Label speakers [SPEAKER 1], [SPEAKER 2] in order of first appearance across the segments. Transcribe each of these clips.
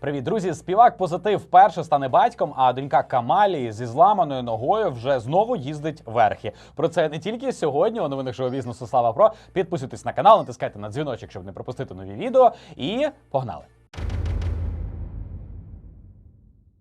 [SPEAKER 1] Привіт, друзі! Співак позитив вперше стане батьком, а донька Камалі зі зламаною ногою вже знову їздить верхи. Про це не тільки сьогодні. У новинах шоу бізнесу Слава Про. Підписуйтесь на канал, натискайте на дзвіночок, щоб не пропустити нові відео. І погнали!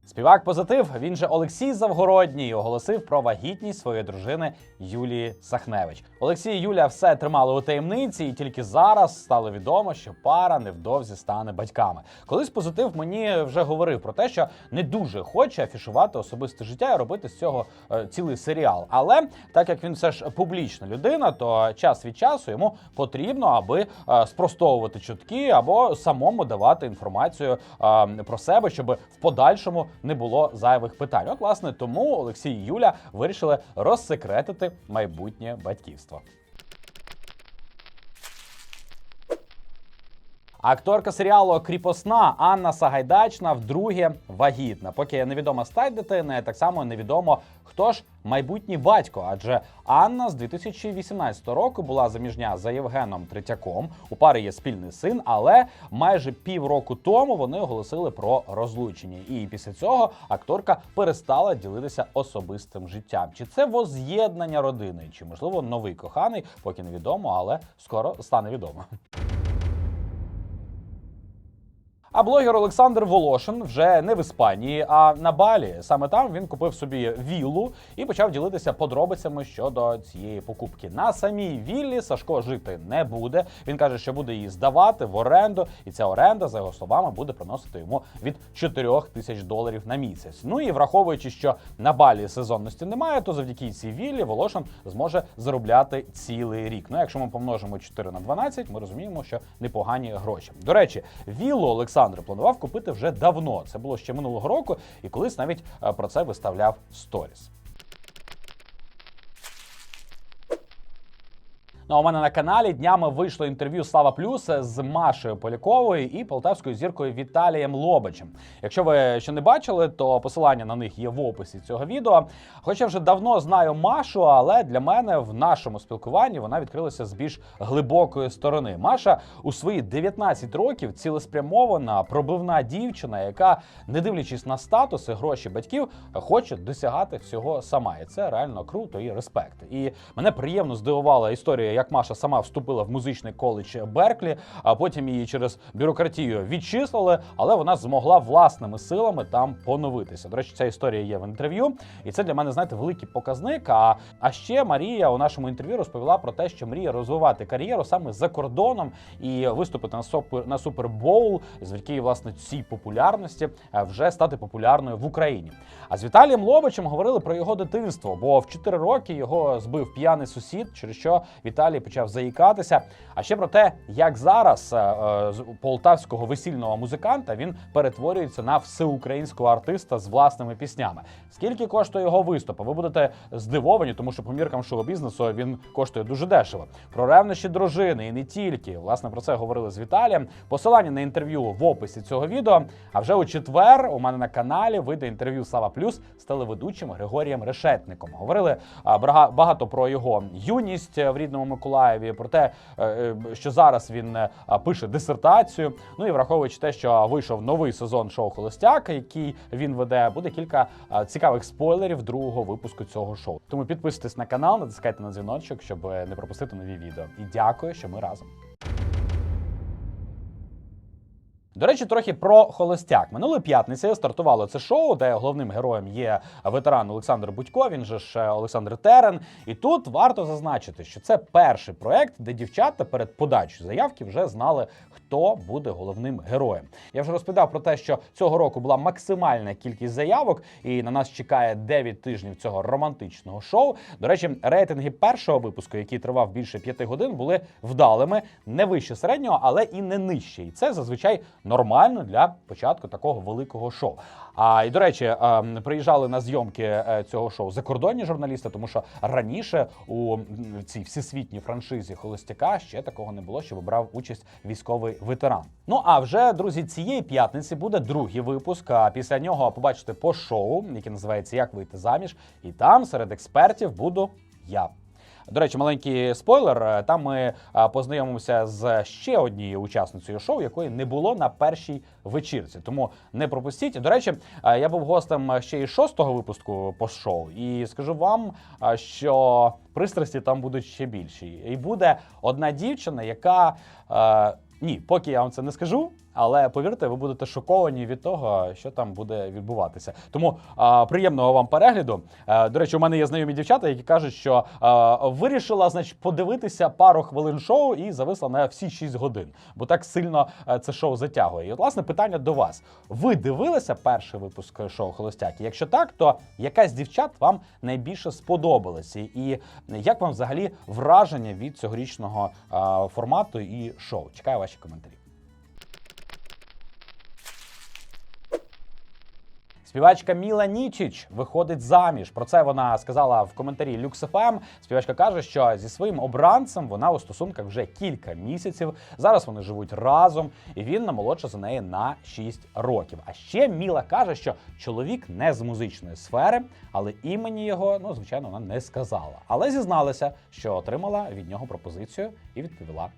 [SPEAKER 1] Співак позитив, він же Олексій Завгородній, оголосив про вагітність своєї дружини Юлії Сахневич. Олексій і Юля все тримали у таємниці, і тільки зараз стало відомо, що пара невдовзі стане батьками. Колись позитив мені вже говорив про те, що не дуже хоче афішувати особисте життя і робити з цього е, цілий серіал. Але так як він все ж публічна людина, то час від часу йому потрібно, аби е, спростовувати чутки або самому давати інформацію е, про себе, щоб в подальшому не було зайвих питань. От, власне, тому Олексій і Юля вирішили розсекретити майбутнє батьківство. Акторка серіалу Кріпосна Анна Сагайдачна вдруге вагітна. Поки невідома стать дитини, так само невідомо хто ж майбутній батько. Адже Анна з 2018 року була заміжня за Євгеном Третьяком. У пари є спільний син, але майже півроку тому вони оголосили про розлучення. І після цього акторка перестала ділитися особистим життям. Чи це воз'єднання родини, чи можливо новий коханий, поки невідомо, але скоро стане відомо. А блогер Олександр Волошин вже не в Іспанії, а на Балі. Саме там він купив собі віллу і почав ділитися подробицями щодо цієї покупки. На самій віллі Сашко жити не буде. Він каже, що буде її здавати в оренду, і ця оренда, за його словами, буде приносити йому від 4 тисяч доларів на місяць. Ну і враховуючи, що на балі сезонності немає, то завдяки цій віллі Волошин зможе заробляти цілий рік. Ну, якщо ми помножимо 4 на 12, ми розуміємо, що непогані гроші. До речі, віллу Олександр планував купити вже давно. Це було ще минулого року, і колись навіть е, про це виставляв сторіс. Ну, а у мене на каналі днями вийшло інтерв'ю Слава Плюс з Машею Поляковою і полтавською зіркою Віталієм Лобачем. Якщо ви ще не бачили, то посилання на них є в описі цього відео. Хоча вже давно знаю Машу, але для мене в нашому спілкуванні вона відкрилася з більш глибокої сторони. Маша у свої 19 років цілеспрямована, пробивна дівчина, яка, не дивлячись на статус і гроші батьків, хоче досягати всього сама. І це реально круто і респект. І мене приємно здивувала історія як Маша сама вступила в музичний коледж Берклі, а потім її через бюрократію відчислили, але вона змогла власними силами там поновитися. До речі, ця історія є в інтерв'ю, і це для мене знаєте великий показник. А, а ще Марія у нашому інтерв'ю розповіла про те, що мріє розвивати кар'єру саме за кордоном і виступити на супер на супербоул, звідки власне цій популярності е, вже стати популярною в Україні. А з Віталієм Лобачем говорили про його дитинство, бо в 4 роки його збив п'яний сусід, через що Віталій почав заїкатися. А ще про те, як зараз е, е, з полтавського весільного музиканта він перетворюється на всеукраїнського артиста з власними піснями. Скільки коштує його виступ? Ви будете здивовані, тому що по міркам шоу-бізнесу він коштує дуже дешево. Про ревнощі дружини і не тільки. Власне про це говорили з Віталієм. Посилання на інтерв'ю в описі цього відео. А вже у четвер у мене на каналі вийде інтерв'ю Слава Плюс з телеведучим Григорієм Решетником. Говорили багато про його юність е, в рідному Миколаєві, про те, е, е, що зараз він е, пише дисертацію. Ну і враховуючи те, що вийшов новий сезон шоу Холостяк, який він веде, буде кілька цікавих спойлерів другого випуску цього шоу. Тому підписуйтесь на канал, натискайте на дзвіночок, щоб не пропустити нові відео. І дякую, що ми разом. До речі, трохи про холостяк. Минулої п'ятниці стартувало це шоу, де головним героєм є ветеран Олександр Будько, він же ж е, Олександр Терен. І тут варто зазначити, що це перший проект, де дівчата перед подачою заявки вже знали, хто буде головним героєм. Я вже розповідав про те, що цього року була максимальна кількість заявок, і на нас чекає 9 тижнів цього романтичного шоу. До речі, рейтинги першого випуску, який тривав більше 5 годин, були вдалими, не вище середнього, але і не нижче. І це зазвичай нормально для початку такого великого шоу. А і до речі, приїжджали на зйомки е, цього шоу закордонні журналісти, тому що раніше у цій всесвітній франшизі Холостяка ще такого не було, щоб брав участь військовий ветеран. Ну а вже друзі, цієї п'ятниці буде другий випуск. А після нього побачите по шоу, яке називається Як вийти заміж, і там серед експертів буду я. До речі, маленький спойлер. е, Там ми е, познайомимося з ще однією учасницею шоу, якої не було на першій вечірці. Тому не пропустіть. До речі, е, я був гостем ще і шостого випуску по шоу, і скажу вам, що пристрасті там будуть ще більші. І буде одна дівчина, яка. Ні, поки я вам це не скажу, але повірте, ви будете шоковані від того, що там буде відбуватися. Тому а, приємного вам перегляду. Е, до речі, у мене є знайомі дівчата, які кажуть, що а, вирішила значить, подивитися пару хвилин шоу і зависла на всі 6 годин, бо так сильно е, це шоу затягує. І от, власне питання до вас: ви дивилися перший випуск шоу Холостяки? Якщо так, то яка з дівчат вам найбільше сподобалася? І як вам взагалі враження від цьогорічного а, формату і шоу? Чекаю ваші коментарі. Співачка Міла Нічіч виходить заміж. Про це вона сказала в коментарі LuxFM. Співачка каже, що зі своїм обранцем вона у стосунках вже кілька місяців. Зараз вони живуть разом, і він намолодша за неї на 6 років. А ще Міла каже, що чоловік не з музичної сфери, але імені його, ну звичайно, вона не сказала. Але зізналася, що отримала від нього пропозицію і відповіла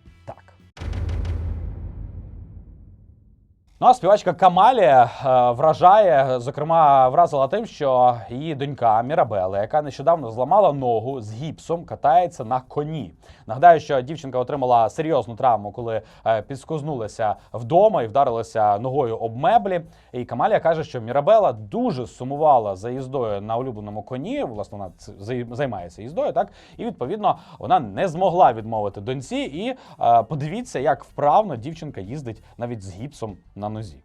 [SPEAKER 1] Ну а співачка Камалія е, вражає, зокрема, вразила тим, що її донька Мірабела, яка нещодавно зламала ногу з гіпсом, катається на коні. Нагадаю, що дівчинка отримала серйозну травму, коли е, підскознулася вдома і вдарилася ногою об меблі. І Камалія каже, що Мірабела дуже сумувала за їздою на улюбленому коні. Власне, вона займається їздою, так і відповідно вона не змогла відмовити доньці. І е, подивіться, як вправно дівчинка їздить навіть з гіпсом на нозі.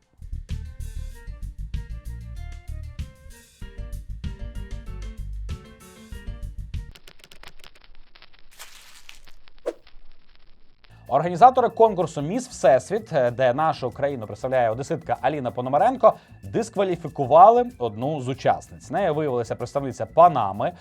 [SPEAKER 1] Організатори конкурсу Міс Всесвіт, е, де нашу країну представляє одеситка Аліна Пономаренко, дискваліфікували одну з учасниць. Нею виявилася представниця Панами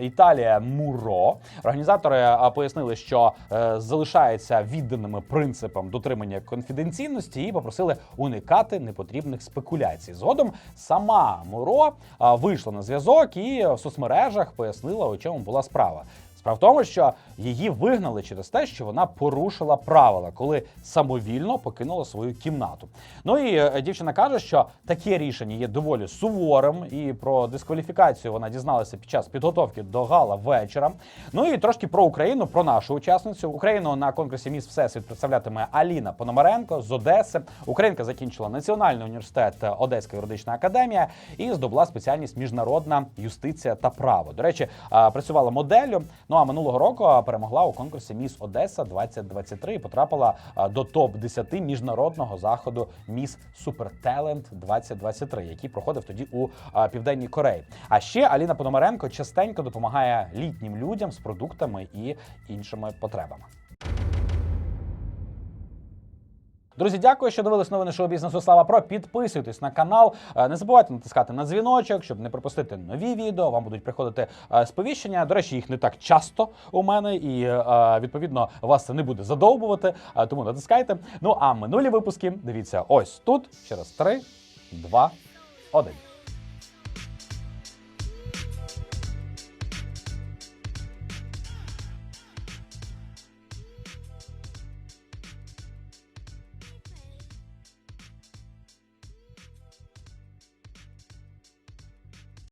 [SPEAKER 1] Італія Муро. Організатори пояснили, що е, залишаються відданими принципам дотримання конфіденційності і попросили уникати непотрібних спекуляцій. Згодом сама Муро вийшла на зв'язок і в соцмережах пояснила, у чому була справа. Справа в тому, що її вигнали через те, що вона порушила правила, коли самовільно покинула свою кімнату. Ну і е, дівчина каже, що таке рішення є доволі суворим, і про дискваліфікацію вона дізналася під час підготовки до гала вечора. Ну і трошки про Україну, про нашу учасницю. Україну на конкурсі Міс Всесвіт представлятиме Аліна Пономаренко з Одеси. Українка закінчила Національний університет Одеська юридична академія і здобула спеціальність міжнародна юстиція та право. До речі, працювала моделлю. Ну а минулого року перемогла у конкурсі Міс Одеса 2023 і потрапила до топ 10 міжнародного заходу Міс Суперталент 2023, який проходив тоді у південній Кореї. А ще Аліна Пономаренко частенько допомагає літнім людям з продуктами і іншими потребами. Друзі, дякую, що дивились новини шоу бізнесу. Слава Про. Підписуйтесь на канал. Е, Не забувайте натискати на дзвіночок, щоб не пропустити нові відео. Вам будуть приходити е, сповіщення. До речі, їх не так часто у мене, і е, відповідно вас це не буде задовбувати. Тому натискайте. Ну а минулі випуски дивіться ось тут через 3, 2, 1.